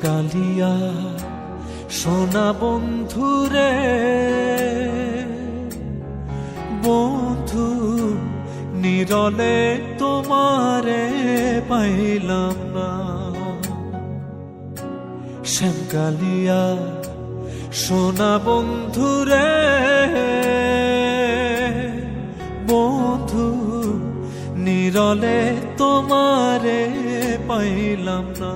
শ্যামকালিয়া সোনা বন্ধুরে, বন্ধু নিরলে তোমারে পাইলাম না। শ্যামকালিয়া সোনা বন্ধুরে, বন্ধু নিরলে তোমারে পাইলাম না।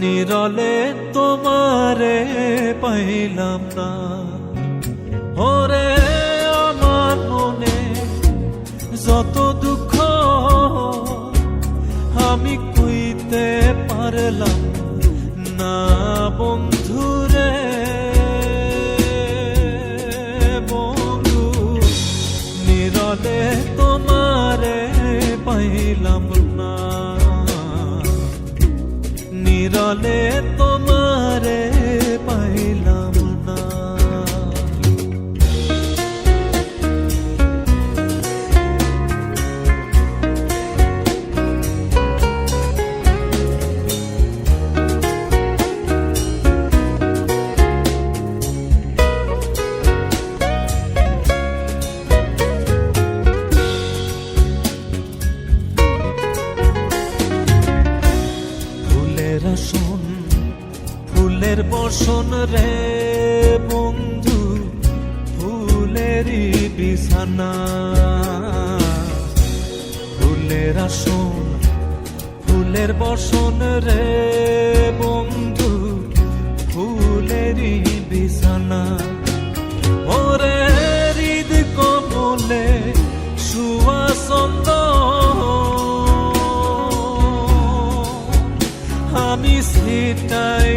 নিরলে তোমারে পাইলাম না। ওরে আমার মনে যত দুঃখ আমি কইতে পারলাম না বন্ধুরে, বন্ধু। নিরলে তোমারে পাইলাম ফুলের বসন রে বন্ধু ফুলেরই বিছানা। ফুলের আসন ফুলের বসন রে বন্ধু। সেটাই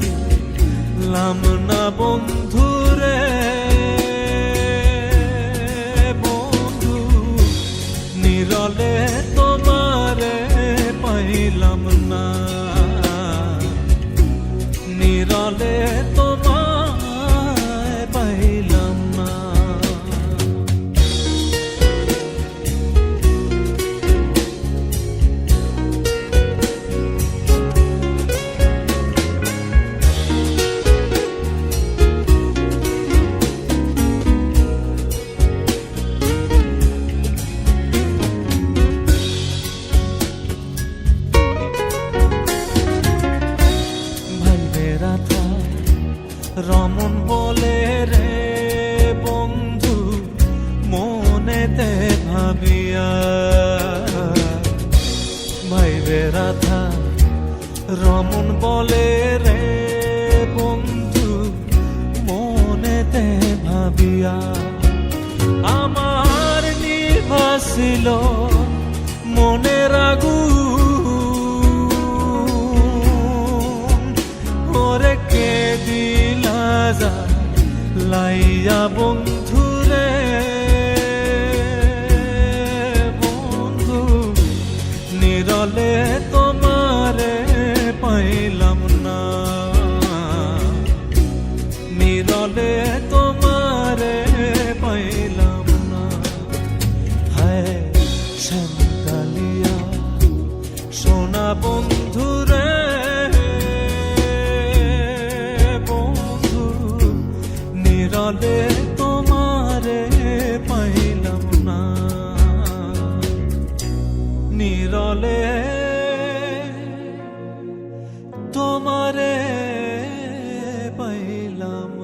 দিলাম না বন্ধুরে রমন বলে রে বন্ধু মনে মনেতে ভাবিয়া। ভাইবে রাধা, রমন বলে রে বন্ধু মনে মনেতে ভাবিয়া। আমার নিভাসিল মনের আগুন লাইয়া বন্ধুরে বন্ধু, নিরলে তোমারে পাইলাম না। নিরলে তোমারে পাইলাম না। হায় শ্যামকালিয়া সোনা বন্ধুরে নিরলে তোমারে পাইলাম না। নিরলে তোমারে পাইলাম